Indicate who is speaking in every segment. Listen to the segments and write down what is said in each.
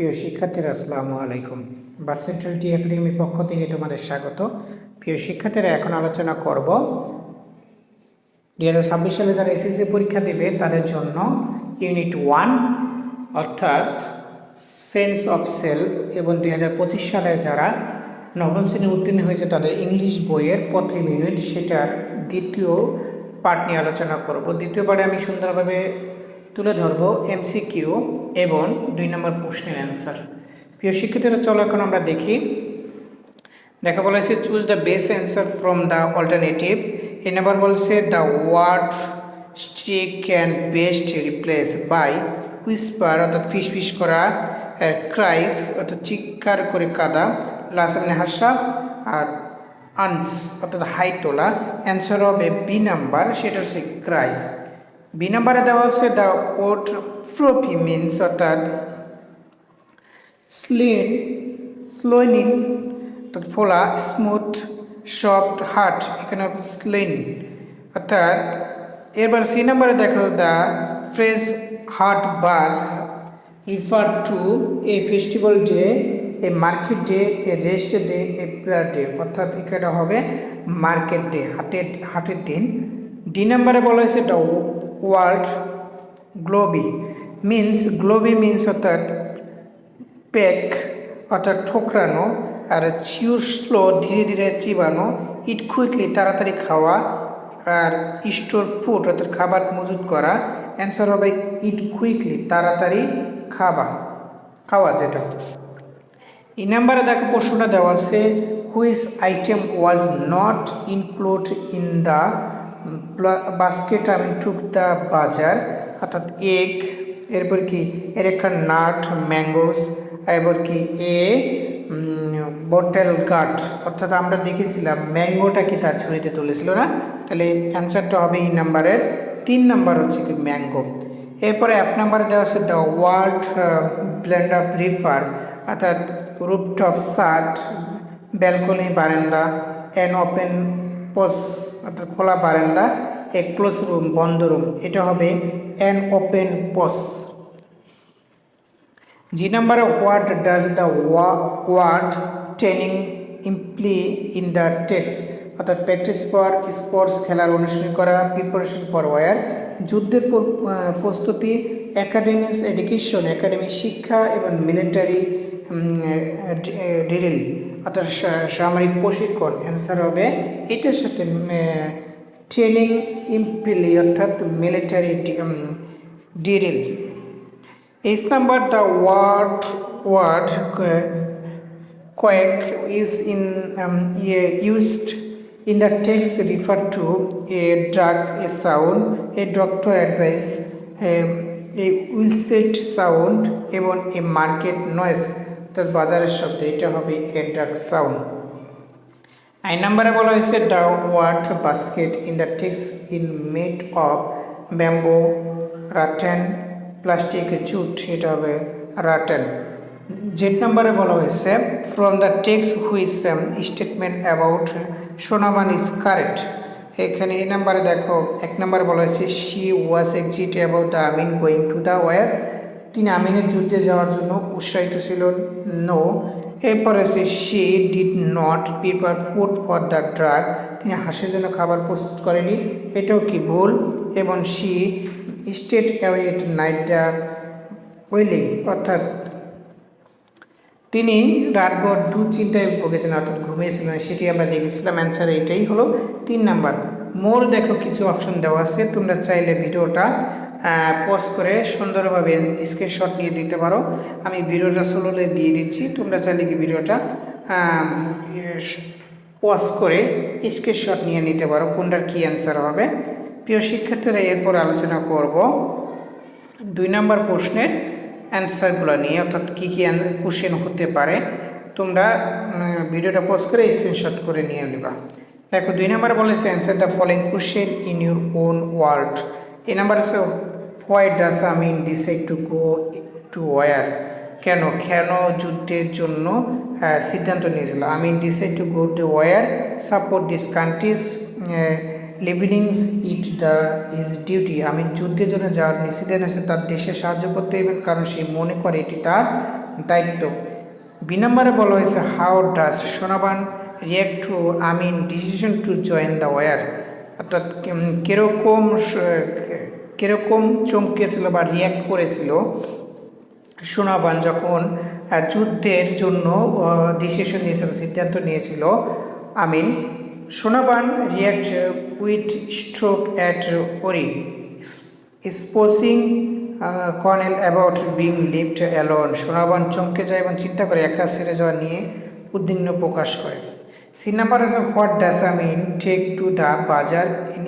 Speaker 1: প্রিয় শিক্ষার্থীরা, আসসালামু আলাইকুম। ভার্সেন্টালিটি একাডেমির পক্ষ থেকে তোমাদের স্বাগত। প্রিয় শিক্ষার্থীরা, এখন আলোচনা করব দু হাজার ছাব্বিশ সালে যারা এসএসসি পরীক্ষা দেবে, তাদের জন্য ইউনিট ওয়ান, অর্থাৎ সেন্স অফ সেলফ এবং দুই হাজার পঁচিশ সালে যারা নবম শ্রেণি উত্তীর্ণ হয়েছে, তাদের ইংলিশ বইয়ের প্রথম ইউনিট, সেটার দ্বিতীয় পার্ট নিয়ে আলোচনা করব। দ্বিতীয় পার্টে আমি সুন্দরভাবে তুলে ধরব এমসিকিউ এবং দুই নম্বর প্রশ্নের অ্যান্সার প্রিয় শিক্ষার্থীরা, চলো এখন আমরা দেখি। দেখা, বলা হয়েছে choose the best answer from the alternative A number বলছে the word stick can best replace by whisper অর্থাৎ ফিস ফিস করা ক্রাইস অর্থাৎ চিৎকার করে কাদা লাসানে হাসা, আর আনস অর্থাৎ হাই তোলা অ্যান্সার হবে বি নাম্বার সেটা হচ্ছে ক্রাইস বি নাম্বারে দেওয়া আছে দ্য ওট ফ্রোপি মিনস অর্থাৎ স্লিন স্লোইনিন অর্থাৎ ফোলা স্মুথ সফট হার্ট এখানে স্লিন অর্থাৎ এবার সি নাম্বারে দেখো the fresh heart bar refer to a festival day a market day a rest day a prayer day অর্থাৎ এখানে হবে মার্কেট ডে হাটের হাটের দিন। ডি নাম্বারে বলা হয়েছে দ্য ওয়ার্ল্ড গ্লোবি মিন্স গ্লোবি মিন্স অর্থাৎ পেক, অর্থাৎ ঠোকরানো, আর চিউর স্লো, ধীরে ধীরে চিবানো ইট কুইকলি তাড়াতাড়ি খাওয়া, আর স্টোর ফুড, অর্থাৎ খাবার মজুত করা অ্যান্সার হবে ইট কুইকলি তাড়াতাড়ি খাবা, খাওয়া যেটা। এই নাম্বারে দেখো প্রশ্নটা দেওয়া আছে which item was not include in the basket I mean took the bazaar, অর্থাৎ এগ, এরপর কি, এর একটা নাট, ম্যাঙ্গোস, এরপর কি, এ বটেল গাট, অর্থাৎ আমরা দেখেছিলাম ম্যাঙ্গোটা কি তার ছুরিতে তুলেছিল না? তাহলে অ্যান্সারটা হবে এই নাম্বারের, তিন নাম্বার হচ্ছে কি ম্যাঙ্গো। এরপরে এক নাম্বারে দেওয়া আছে দ্য ওয়ার্ল্ড ব্লেন্ডার প্রিফার অর্থাৎ রুপটপ সাট ব্যালকনি, বারান্দা, অ্যান ওপেন পস অর্থাৎ খোলা বারান্দা এ ক্লোজ রুম বন্ধ রুম এটা হবে অ্যান ওপেন পস জি নাম্বারে what does the word training imply in the text অর্থাৎ প্র্যাকটিস ফর স্পোর্টস খেলার অনুশীলন করা প্রিপারেশন ফর ওয়ার যুদ্ধের প্রস্তুতি একাডেমিস এডুকেশন একাডেমি শিক্ষা এবং মিলিটারি ডিরিল অর্থাৎ সামরিক প্রশিক্ষণ অ্যান্সার হবে। এটার সাথে ট্রেনিং ইম্পিলি অর্থাৎ military drill H number the word word কয়েক is in used in the text refer to a drug a sound a advice um, a wheelset sound এবং a market noise. অর্থাৎ বাজারের শব্দ এটা হবে এ ড্রাগ সাউন্ড। আই নাম্বারে বলা হয়েছে the word basket in the text in made of bamboo, rattan, plastic, jute. এটা হবে রাটেন। জেড নাম্বারে বলা হয়েছে, from the text which statement about Sonaman is correct. এখানে এই নাম্বারে দেখো, এক নাম্বারে বলা হয়েছে, she was excited about the Amin going to the war. তিনি আমিনের যুদ্ধে যাওয়ার জন্য উৎসাহিত ছিল নো। এরপরে সে she did not prepare food for the drug তিনি হাঁসের জন্য খাবার প্রস্তুত করেনি। এটাও কি ভুল? এবং she stayed awake night the wailing অর্থাৎ তিনি রাতভর দুশ্চিন্তায় ভুগেছেন অর্থাৎ ঘুমিয়েছিলেন। সেটি আমরা দেখেছিলাম। অ্যান্সার এটাই হলো তিন নাম্বার। মোর দেখো কিছু অপশন দেওয়া আছে। তোমরা চাইলে ভিডিওটা পজ করে সুন্দরভাবে স্ক্রিনশট নিয়ে দিতে পারো। আমি ভিডিওটা সোলোলে দিয়ে দিচ্ছি। তোমরা চাইলে কি ভিডিওটা পজ করে স্ক্রিনশট নিয়ে নিতে পারো। কোনটার কী অ্যান্সার হবে? প্রিয় শিক্ষার্থীরা, এরপর আলোচনা করব দুই নম্বর প্রশ্নের অ্যান্সারগুলো নিয়ে, অর্থাৎ কী কী কোশ্চেন হতে পারে। তোমরা ভিডিওটা পোস্ট করে স্ক্রিনশট করে নিয়ে নেবা। দেখো, দুই নম্বরে বলেছে answer the following question in your own world এই number why does Amin decide to go to war কেন? কেন যুদ্ধের জন্য সিদ্ধান্ত নিয়েছিল? Amin decide to go to war support this countries livings it the is duty আমি যুদ্ধের জন্য যার নিষেধেন আছে, তার দেশে সাহায্য করতে এবং কারণ সে মনে করে এটি তার দায়িত্ব। বি নম্বরে বলা হয়েছে how does Sonaban react to Amin decision to join the war অর্থাৎ কিম- কীরকম কীরকম চমকেছিল বা রিয়্যাক্ট করেছিল, সোনাবান যখন যুদ্ধের জন্য ডিসিশন নিয়েছিল, সিদ্ধান্ত নিয়েছিল, Amin, Sonaban react with stroke at worry expressing colonel about being left alone Sonaban চমকে যায় এবং চিন্তা করে একা সেরে যাওয়া নিয়ে উদ্বিগ্ন প্রকাশ করে। C number what does Amin take to the bazaar in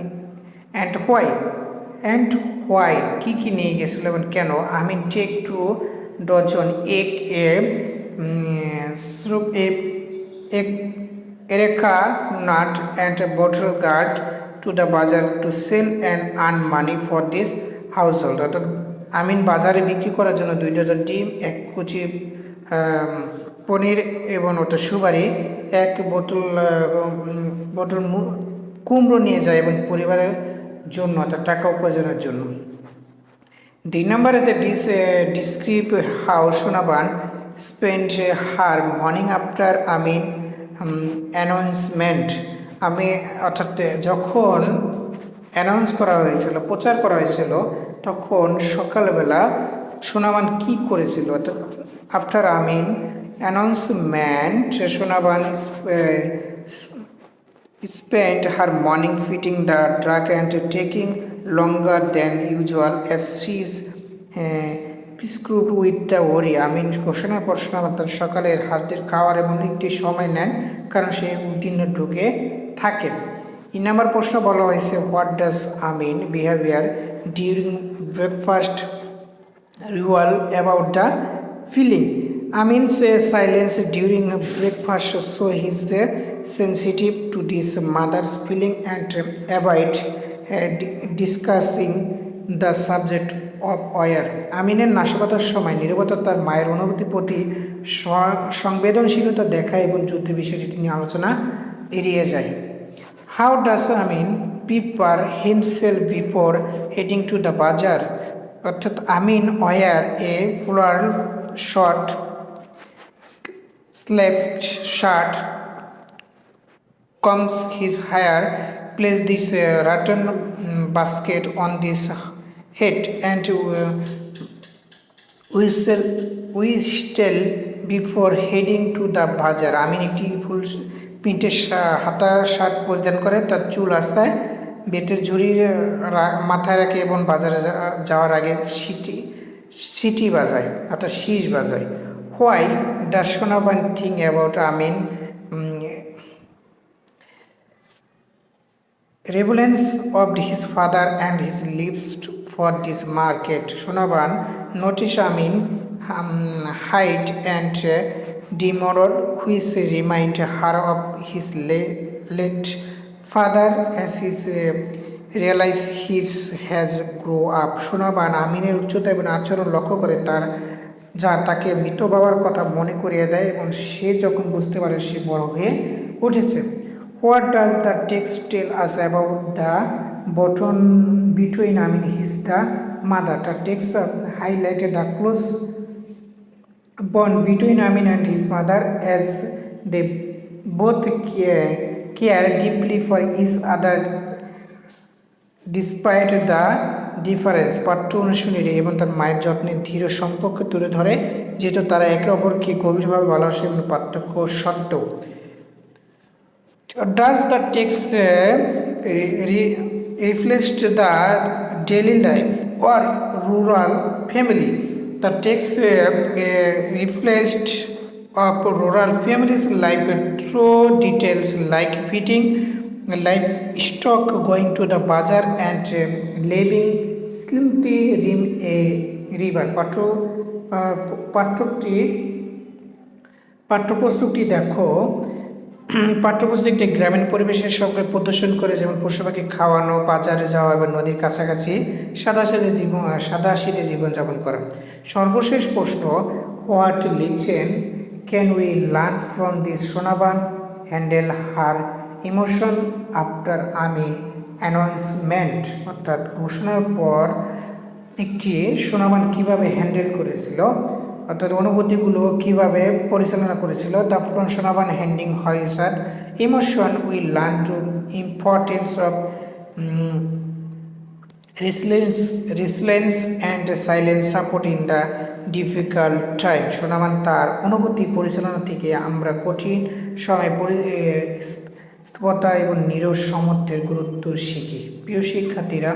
Speaker 1: and why and why কী কী নিয়ে গেছিল? এবং কেন? আমিন টেক টু ডজন এক এ এক areca nut and bottle gourd to the bazaar to sell and earn money for this household অর্থাৎ আমিন বাজারে বিক্রি করার জন্য দুই ডজন ডিম, এক কুচি পনির এবং ওটা সুপারি, এক বোতল বোতল কুমড়ো নিয়ে যায় এবং পরিবারের জন্য, অর্থাৎ টাকা উপার্জনের জন্য। দুই নম্বরে যে dis describe how Sonaban spend her morning after Amin announcement আমি অর্থাৎ যখন অ্যানাউন্স করা হয়েছিল, প্রচার করা হয়েছিল, তখন সকালবেলা সোনাবান কি করেছিল? অর্থাৎ after Amin announcement Sonaban spent her morning feeding the drug and taking longer than usual as she is uh, prescribed with the worry Amin ঘোষণার পর তার সকালের হাঁসদের খাওয়ার এবং একটি সময় নেন কারণ সে উদ্দিন্য ঢুকে থাকে তিন নম্বর প্রশ্ন বলা হয়েছে what does Amin behaviour during breakfast about the feeling. Amin's uh, silence during breakfast so he's uh, sensitive to this mother's feeling and avoid uh, di- discussing the subject of oil. আমিনের নাশকতার সময় নিরবতা মায়ের অনুভূতির প্রতি সংবেদনশীলতা দেখায় এবং যুদ্ধের বিষয়টি তিনি আলোচনা এড়িয়ে যায় how does Amin prepare himself before heading to the bazaar অর্থাৎ Amin wear a floral short sleeved shirt comes his hair place this uh, rattan mm, basket on this head and uh, whistle whistle before heading to the বাজার আমিন একটি ফুল প্রিন্টের হাতা shirt পরিধান করে তার চুল রাস্তায় বেতের ঝুড়ি রা- মাথায় রাখে এবং বাজারে যাওয়ার আগে সিটি সিটি বাজায় অর্থাৎ শীষ বাজায়। Why does Sonaban think about Amin রেভুলেন্স of his father and his leaves for this market Sonaban notice Amin height and demeanour which remind her of his late father as his realise his has grow up Sonaban আমিনের উচ্চতা এবং আচরণ লক্ষ্য করে তার, যা তাকে মৃত বাবার কথা মনে করিয়ে দেয় এবং সে যখন বুঝতে পারে সে বড় হয়ে উঠেছে। What does the text tell us about the button between Amin his the mother the text highlighted the close bond between Amin and his mother as they both care, care deeply for each other despite the difference পাঠ্য অনুশীলনী এবং তার মায়ের যত্নের দৃঢ় সম্পর্ক তুলে ধরে যেহেতু তারা একে অপরকে গভীরভাবে ভালোবাসে এবং পার্থক্য সত্ত্বেও। Does the text uh, re- re- reflect the daily life or rural family? The text uh, uh, reflects of rural families' life through details like feeding livestock, going to the bazaar, and uh, living slimly rim a river. পাঠ্য পাঠ্যটি পাঠ্যপুস্তকটি দেখো পাঠ্যপুস্তকটি গ্রামীণ পরিবেশের সঙ্গে প্রদর্শন করে, যেমন পশু পাখি খাওয়ানো বাজারে যাওয়া এবং নদীর কাছাকাছি সাদা সাদে জীবন, সাদা শীতে জীবনযাপন করা। সর্বশেষ প্রশ্ন, what lesson can we learn from this Sonaban, handle her emotion after Amin announcement? অর্থাৎ ঘোষণার পর একটি সোনাবান কীভাবে হ্যান্ডেল করেছিল? অর্থাৎ অনুভূতিগুলো কীভাবে পরিচালনা করেছিল the from Sonaban handling হরিসার emotion we'll learn to importance of resilience resilience and silence support in the difficult time Sonaman তার অনুভূতি পরিচালনা থেকে আমরা কঠিন সময় এ, এবং নিরস সমর্থের গুরুত্ব শিখি। প্রিয় শিক্ষার্থীরা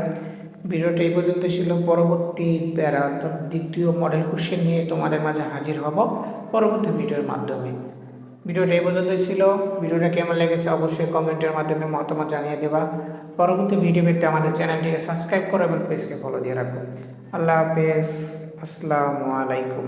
Speaker 1: ভিডিওটা এই পর্যন্ত ছিল। পরবর্তী প্যারা, অর্থাৎ দ্বিতীয় মডেল কোশ্চেন নিয়ে তোমাদের মাঝে হাজির হব পরবর্তী ভিডিওর মাধ্যমে। ভিডিওটা এই পর্যন্ত ছিল। ভিডিওটা কেমন লেগেছে অবশ্যই কমেন্টের মাধ্যমে মতামত জানিয়ে দেবা। পরবর্তী ভিডিও পেতে আমাদের চ্যানেলটিকে সাবস্ক্রাইব করো এবং পেজকে ফলো দিয়ে রাখো। আল্লাহ হাফেজ। আসসালামু আলাইকুম।